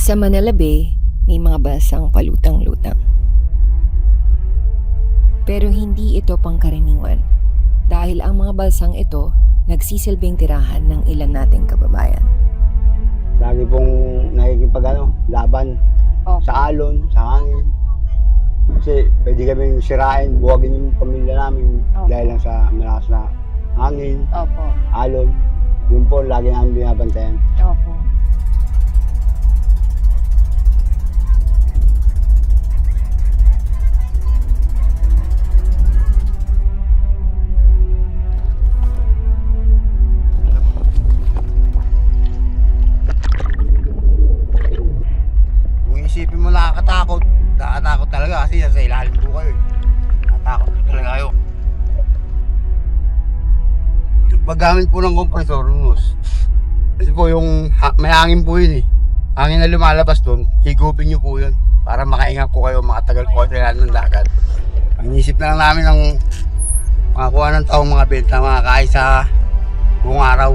Sa Manila Bay, may mga basang palutang-lutang. Pero hindi ito pangkaraniwan dahil ang mga balsang ito nagsisilbing tirahan ng ilan nating kababayan. Lagi pong nakikipag ano, laban Opo. sa alon, sa hangin. Kasi pwede kaming sirain, buwagin yung pamilya namin Opo. dahil lang sa malakas na hangin, Opo. alon. Yun po, lagi namin binabantayan. Opo. Paggamit po ng compressor, nus. Kasi po yung ha- may hangin po yun eh. Hangin na lumalabas doon, higupin nyo po yun. Para makaingat po kayo, makatagal po kayo ng dagat. Ang isip na lang namin ng makakuha ng taong mga benta, mga kain sa buong araw.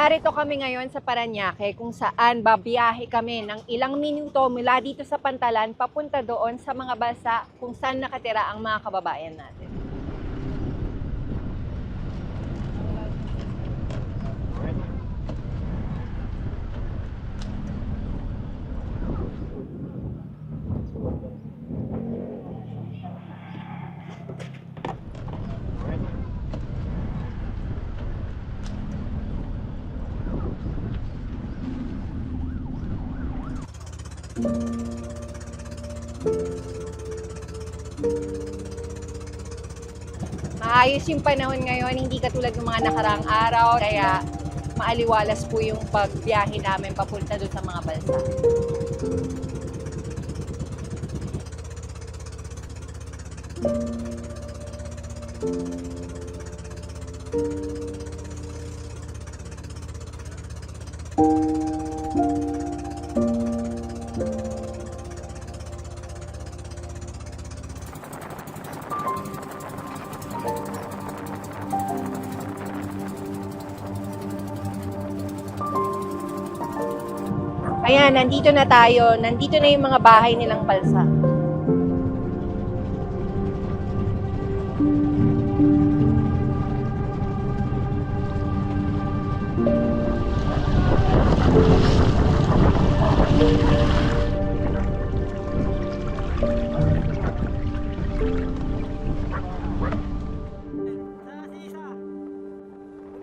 Narito kami ngayon sa Paranaque kung saan babiyahe kami ng ilang minuto mula dito sa Pantalan papunta doon sa mga bansa kung saan nakatira ang mga kababayan natin. Maayos yung panahon ngayon, hindi katulad ng mga nakaraang araw, kaya maaliwalas po yung pagbiyahe namin papunta doon sa mga bansa. Nandito na tayo. Nandito na yung mga bahay nilang balsa.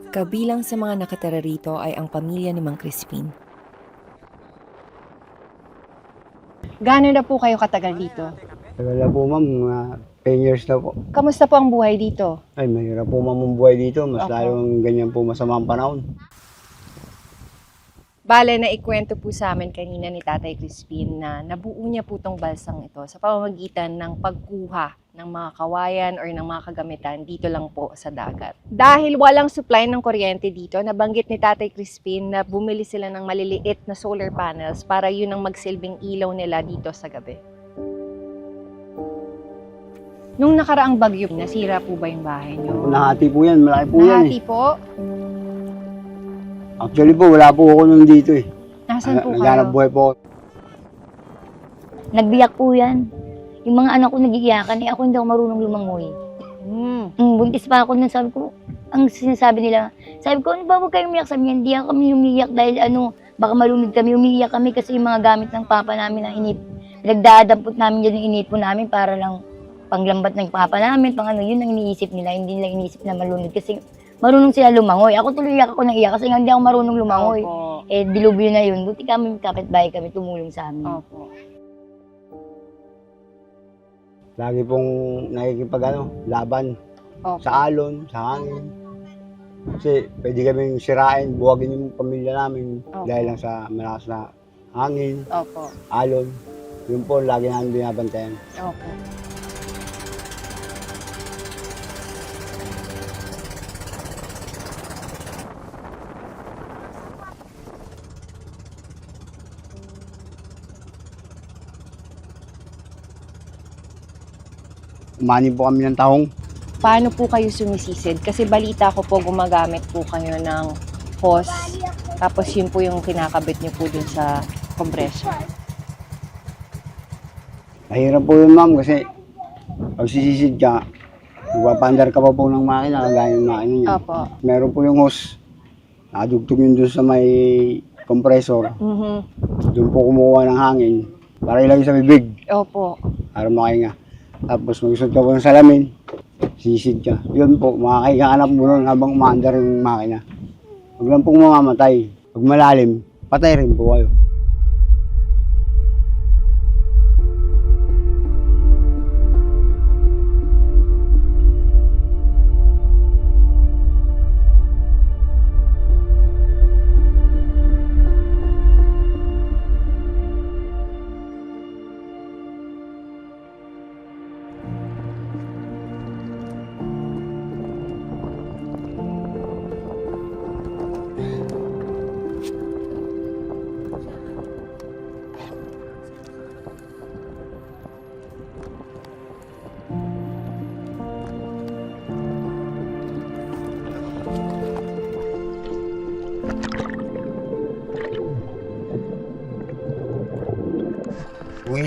Kabilang sa mga nakatira rito ay ang pamilya ni Mang Crispin. Gano'n na po kayo katagal dito? Tagal na po ma'am, mga 10 years na po. Kamusta po ang buhay dito? Ay, mahirap po ma'am ang buhay dito. Mas Opo. lalong ganyan po masama ang panahon. Bale na ikwento po sa amin kanina ni Tatay Crispin na nabuo niya po tong balsang ito sa pamamagitan ng pagkuha ng mga kawayan or ng mga kagamitan dito lang po sa dagat. Dahil walang supply ng kuryente dito, nabanggit ni Tatay Crispin na bumili sila ng maliliit na solar panels para yun ang magsilbing ilaw nila dito sa gabi. Nung nakaraang bagyo, nasira po ba yung bahay niyo? Nahati po yan, malaki po yan eh. Nahati po? Actually po, wala po ako nung dito eh. Nasaan po Naghanap kayo? buhay po ako. Nagbiyak po yan. Yung mga anak ko nagigiyakan, eh ako hindi ako marunong lumangoy. Hmm. Mm, buntis pa ako nun, sabi ko, ang sinasabi nila, sabi ko, ano ba huwag kayong umiyak? Sabi niya, hindi ako kami umiyak dahil ano, baka malunod kami. Umiiyak kami kasi yung mga gamit ng papa namin na inip. Nagdadampot namin yan yung inipon namin para lang panglambat ng papa namin, pang ano, yun ang iniisip nila. Hindi nila iniisip na malunod kasi marunong sila lumangoy. Ako tuloy iyak ako ng iyak kasi nga hindi ako marunong lumangoy. Opo. Eh, dilubyo na yun. Buti kami kapitbahay kami tumulong sa amin. Opo. Lagi pong nakikipag ano, laban Opo. sa alon, sa hangin. Kasi pwede kaming sirain, buwagin yung pamilya namin Opo. dahil lang sa malakas na hangin, Opo. alon. Yun po, lagi namin binabantayan. Opo. Umani po kami ng tahong. Paano po kayo sumisisid? Kasi balita ko po gumagamit po kayo ng hose. Tapos yun po yung kinakabit niyo po dun sa compression. Mahirap po yun ma'am kasi pag sisisid ka, magpapandar ka pa po ng makina, kagaya ng makina niya. Opo. Meron po yung hose. Nakadugtog yun doon sa may compressor. Mhm. Doon po kumukuha ng hangin para ilagay sa bibig Opo. para makahinga. Tapos magsusot ka po ng salamin, sisid ka. Yun po, makakahinga ka na po nun habang umaandar yung makina. Huwag lang pong mamamatay. Pag malalim, patay rin po kayo.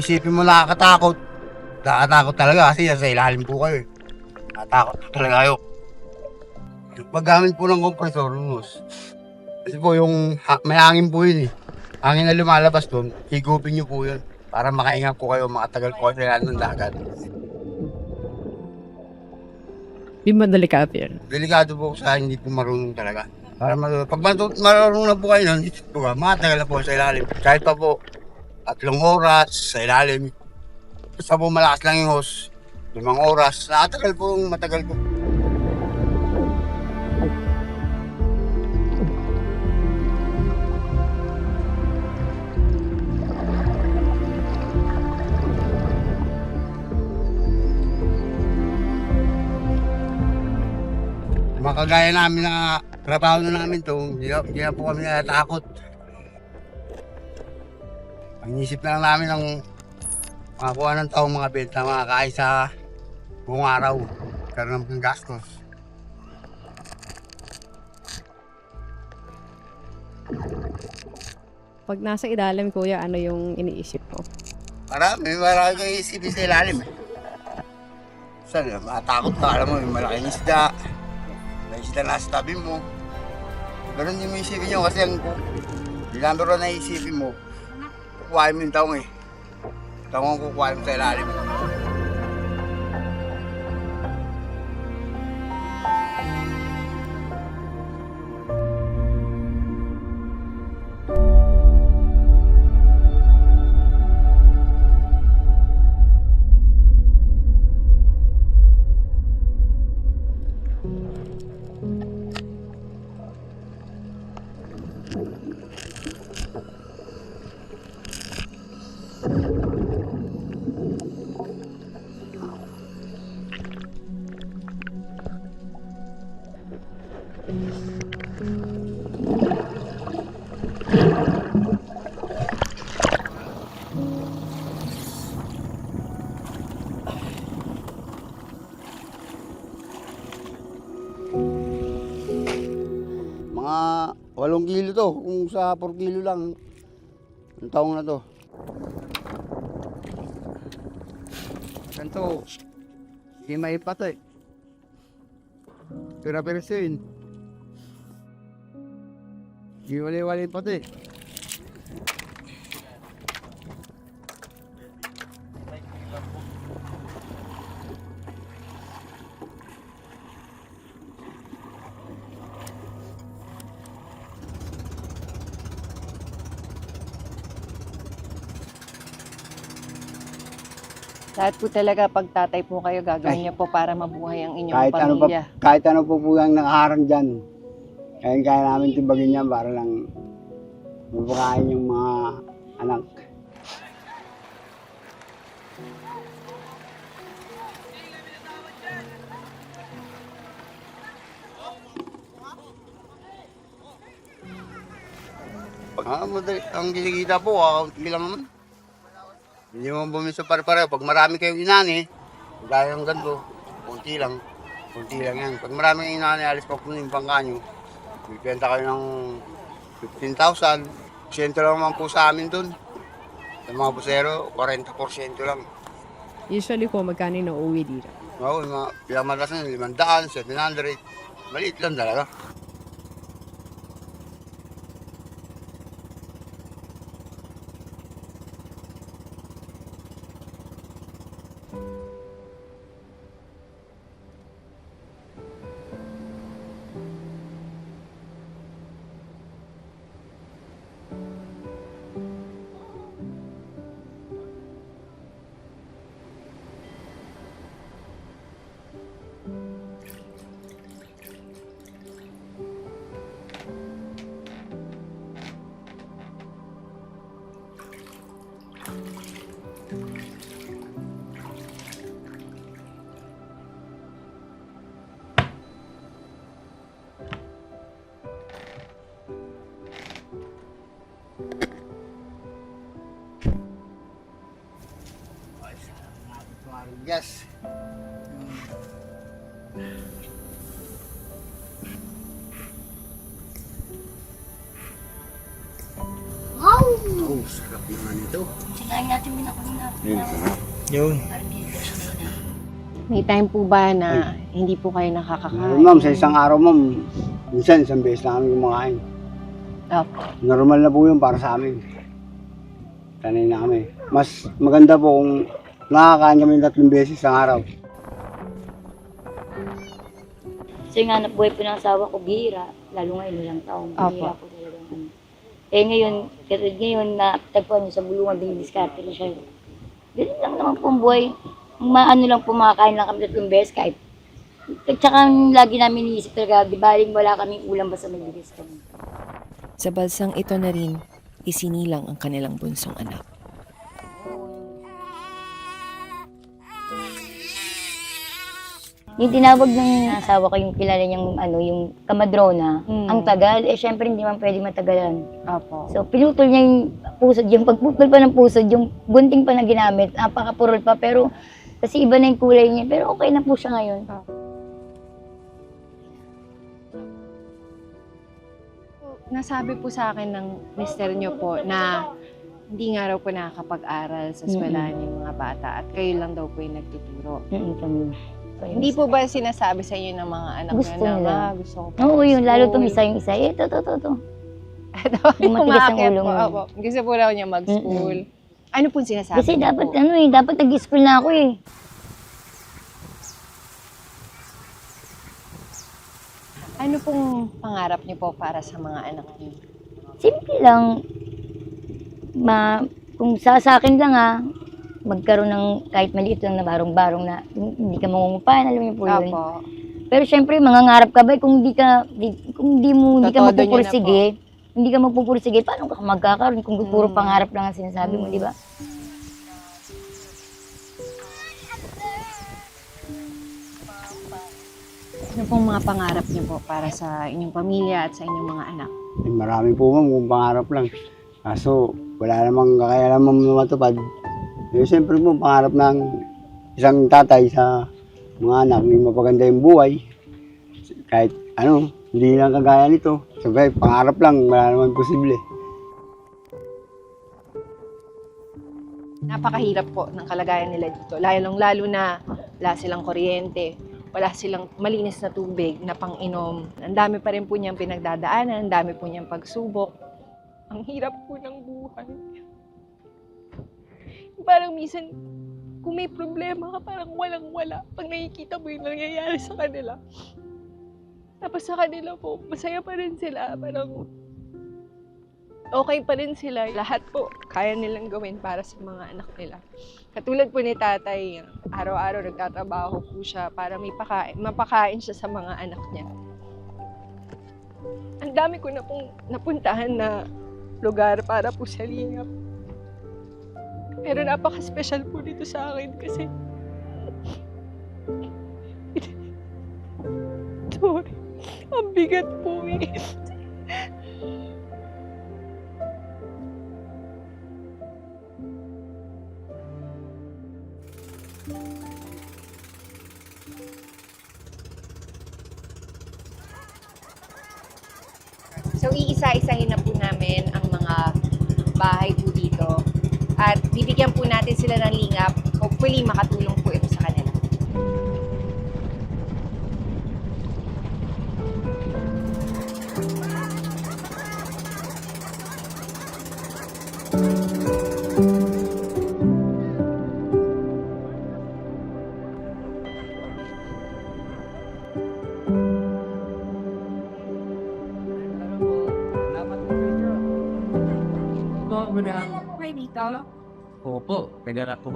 Isipin mo nakakatakot, nakakatakot talaga kasi nasa ilalim po kayo. eh. Nakatakot po talaga kayo. Paggamit po ng compressor, nus. Kasi po yung ha- may hangin po yun eh. Hangin na lumalabas doon, higupin nyo po yun. Para makaingat po kayo, makatagal po kayo sa ilalim ng dagat. Di ba delikado yan? Delikado po sa hindi po marunong talaga. Para mar- pag marunong na po kayo nun, po ka, matagal na po sa ilalim. Kahit pa po, tatlong oras sa ilalim. Basta po malakas lang yung hose, limang oras. Nakatagal po yung matagal po. Mga kagaya namin na trabaho na namin to, hindi hindi na po kami natatakot. Ang isip na lang namin ng makakuha ng taong mga benta, makakain sa buong araw. Karoon ng gastos. Pag nasa ilalim, kuya, ano yung iniisip mo? Marami, marami kayo isipin sa ilalim. eh. Saan, matakot ka, alam mo, may malaking isda. May isda na sa tabi mo. Hindi mo isipin yun kasi ang yung number one na isipin mo, kukuhain mo yung taong eh. Taong ang kukuhain mo sa ilalim. Mga to, kung sa 4 kilo lang. Ang taong na to. Ganito, hindi maipatay. Pira-piraso yun. Hindi wali-wali pati. Lahat po talaga pag tatay po kayo gagawin niyo po para mabuhay ang inyong Kahit ano, pa, pamilya. kahit ano po po yung nakaharang dyan, Kaya kaya namin tibagin yan para lang mapakain yung mga anak. Ah, madali. Ang kinikita po, kakaunti lang naman. Hindi mo bumili sa pare-pareho. Pag marami kayong inani, gaya ng ganito, kunti lang. Kunti lang yan. Pag marami kayong inani, alis pa po yung bangka nyo. Bibenta kayo ng 15,000. Siyento lang naman po sa amin dun. Sa mga busero, 40% lang. Usually po, magkano yung nauwi dito? Oo, yung mga pinamalas na 500, 700. Maliit lang talaga. Yes. Wow! Oh, sarap naman ito. Sinayin natin din ako nila. Yun. May time po ba na hindi po kayo nakakakain? ma'am, sa isang araw ma'am, minsan isang beses lang kami kumakain. Opo. Normal na po yun para sa amin. Sanay na kami. Mas maganda po kung nakakain kami tatlong beses sa araw. So yung hanap buhay po ng asawa ko, bihira. Lalo ngayon, ilang taon. Opo. Bihira po talagang ano. Eh ngayon, katulad ngayon na tagpuan niyo sa bulungan, dinidiskarte na siya. Ganun lang naman po ang buhay. Maano lang po, makakain lang kami tatlong beses kahit. At saka ang lagi namin iniisip talaga, di baling wala kaming ulam basta may bigas kami. Sa balsang ito na rin, isinilang ang kanilang bunsong anak. Yung tinawag ng asawa ko, yung kilala niyang ano, yung kamadrona, Mm. ang tagal, eh syempre hindi man pwede matagalan. Opo. So, pinutol niya yung pusod, yung pagputol pa ng pusod, yung gunting pa na ginamit, napakapurol pa, pero kasi iba na yung kulay niya, pero okay na po siya ngayon. Nasabi po sa akin ng mister niyo po na hindi nga raw po nakakapag-aral sa eskwelahan yung mga bata at kayo lang daw po yung nagtuturo. Mm, kami. Hindi po ba sinasabi sa inyo ng mga anak Gusto niyo na, nila. "Ah, gusto ko po Oo, yun, lalo mag-school." tumisa yung isa, eh, to, to, to, to. Yung matigas ang ulo mo. Opo. Gusto po raw niya mag-school. Ano pong sinasabi Kasi niyo dapat, po? ano eh, dapat nag-school na ako eh. Ano pong pangarap niyo po para sa mga anak niyo? Simple lang, ma, kung sa, sa akin lang ah, magkaroon ng kahit maliit lang na barong-barong na hindi ka mangungupahan, alam niyo po yun. Opo. Pero syempre, mangangarap ka ba, kung hindi ka, di, kung hindi mo, hindi ka na magpupursige, hindi ka magpupursige, paano ka magkakaroon kung puro Mm. pangarap lang ang sinasabi mo, di ba? Ano pong mga pangarap niyo po para sa inyong pamilya at sa inyong mga anak? Eh, marami po ma'am kung pangarap lang. Kaso wala namang kakayanan ma'am na matupad. Eh, siyempre po pangarap ng isang tatay sa mga anak yung mapaganda yung buhay. Kahit ano, hindi lang kagaya nito. Sabay, pangarap lang, wala naman posible. Napakahirap po ng kalagayan nila dito. Lalong lalo na wala silang kuryente, wala silang malinis na tubig na pang-inom. Ang dami pa rin po niyang pinagdadaanan, ang dami po niyang pagsubok. Ang hirap po ng buhay. Parang minsan, kung may problema ka, parang walang-wala. Pag nakikita mo yung nangyayari sa kanila. Tapos sa kanila po, masaya pa rin sila. Parang okay pa rin sila. Lahat po, kaya nilang gawin para sa mga anak nila. Katulad po ni tatay, araw-araw nagtatrabaho po siya para may pakain, mapakain siya sa mga anak niya. Ang dami ko na pong napuntahan na lugar para po sa lingap. Pero napaka-special po dito sa akin kasi Sorry. Ang bigat po eh. So, iisa-isahin na po namin ang mga bahay. At bibigyan po natin sila ng lingap. Hopefully, makatulong po Opo, naghanap po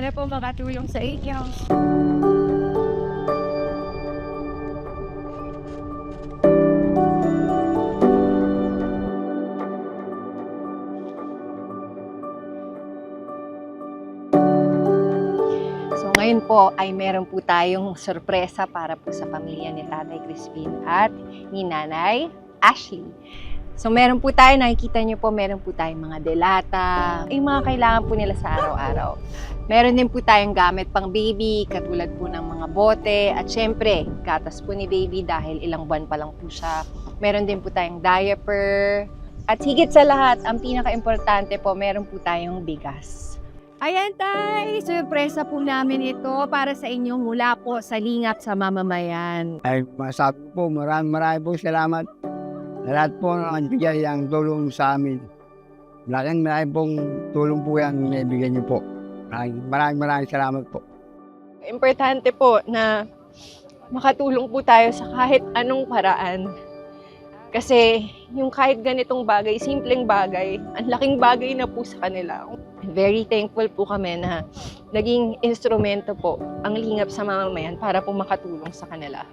Sana po makatulong sa inyo. So ngayon po ay meron po tayong sorpresa para po sa pamilya ni Tatay Crispin at ni Nanay Ashley. So meron po tayo, nakikita niyo po, meron po tayong mga delata, yung mga kailangan po nila sa araw-araw. Meron din po tayong gamit pang baby, katulad po ng mga bote, at syempre, gatas po ni baby dahil ilang buwan pa lang po siya. Meron din po tayong diaper, at higit sa lahat, ang pinaka-importante po, meron po tayong bigas. Ayan tay, surpresa po namin ito para sa inyo mula po sa Lingap sa Mamamayan. Ay, masabi po, maraming maraming po salamat. Lahat po nagbigay ang tulong sa amin. Malaking maraming pong tulong po yan naibigay niyo po. Maraming maraming, maraming salamat po. importante po na makatulong po tayo sa kahit anong paraan. Kasi yung kahit ganitong bagay, simpleng bagay, ang laking bagay na po sa kanila. Very thankful po kami na naging instrumento po ang lingap sa mamamayan para po makatulong sa kanila.